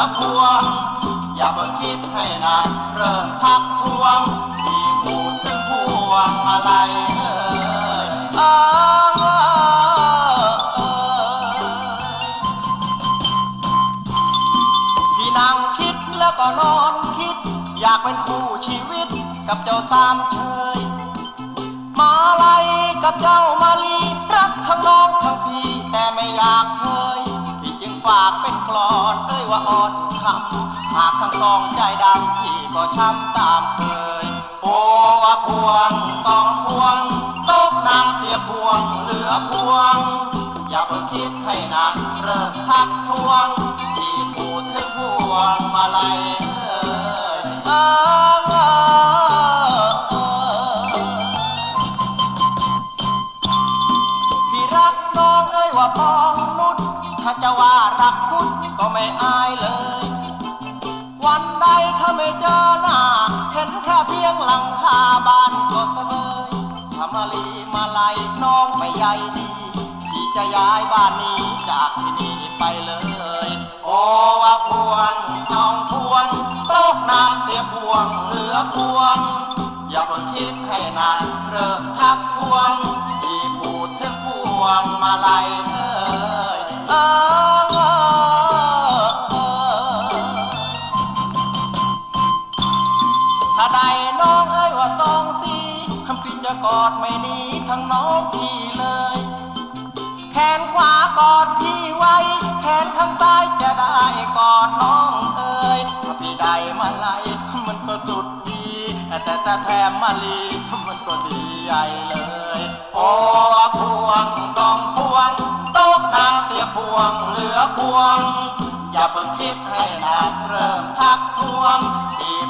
ือพวอย่าเพิ่งคิดให้หนักเริ่มทักทวงที่พูดถึงพวงมาลัยเอ่ยเอ่ยเอ่ยเอ่ยพี่นั่งคิดแล้วก็นอนคิด อยากเป็นคู่ชีวิตกับเจ้าสามเชยมาลัยกับเจ้ามาลีรักทั้งน้องทั้งพี่แต่ไม่อยากพี่จึง ฝากเป็นกลอนเอ้ยว่าอ่อนคำหากทั้งสองใจดำพี่ก็ช้ำตามเคยโอ้ว่าพวงสองพวงตกน้ำเสียพวงเหลือพวง อย่าเพิ่งคิดให้หนักเริ่มทักทวงที่พูดถึงพวงมาลัยเอ่ยเอ่ยเออพี่รักน้องเอ้ยว่าปองนุช ถ้าจะว่ารักคุณก็ไม่อายเลย วันใดถ้าไม่เจอหน้า เห็นแค่เพียงหลังคาบ้านก็เสบยถ้ามาลีมาไลน้องไม่ใยดีพี่จะย้ายบ้านนี้จากที่นี่ไปเลย โอ้ว่าพวงสองพวงตกน้ำเสียพวงเหลือพวง อย่าเพิ่งคิดให้นักเริ่มทักทวงที่พูดถึงพวงมาลัย ถ้าได้น้องเอ้ยว่าสองสีคำกินจะกอดไม่หนีทั้งน้องพี่เลย แขนขวากอดพี่ไว้ แขนข้างซ้ายจะได้กอดน้องเอ๋ยถ้าพี่ได้มาไลยมันก็สุดดี แต่แต่แถมมาลีมันก็ดีใหญ่เลย โอ้พวงสองพวงโต๊ะนาเสียพวงเหลือพวง อย่าเพิ่งคิดให้หนักเริ่มทักทวงที่พูด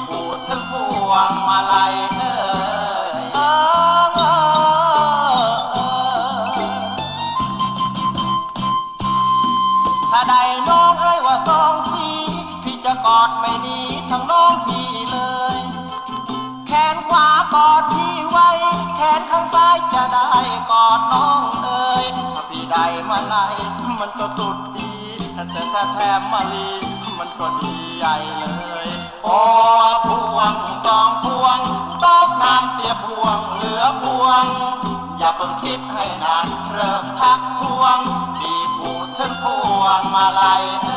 ถ้าได้น้องเอ้ยว่าสองสีพี่จะกอดไม่หนีทั้งน้องพี่เลย แขนขวากอดพี่ไว้ แขนข้างซ้ายจะได้กอดน้องเอ้ยถ้าพี่ได้มาไลยมันก็สุดดีแต่ถ้าแถมมาลีมันก็ดีใหญ่เลย โอ้พวงสองพวงตกน้ำเสียพวงเหลือพวง อย่าเพิ่งคิดให้นักเริ่มทักทวงที่พูด ถึงพวงมาลัย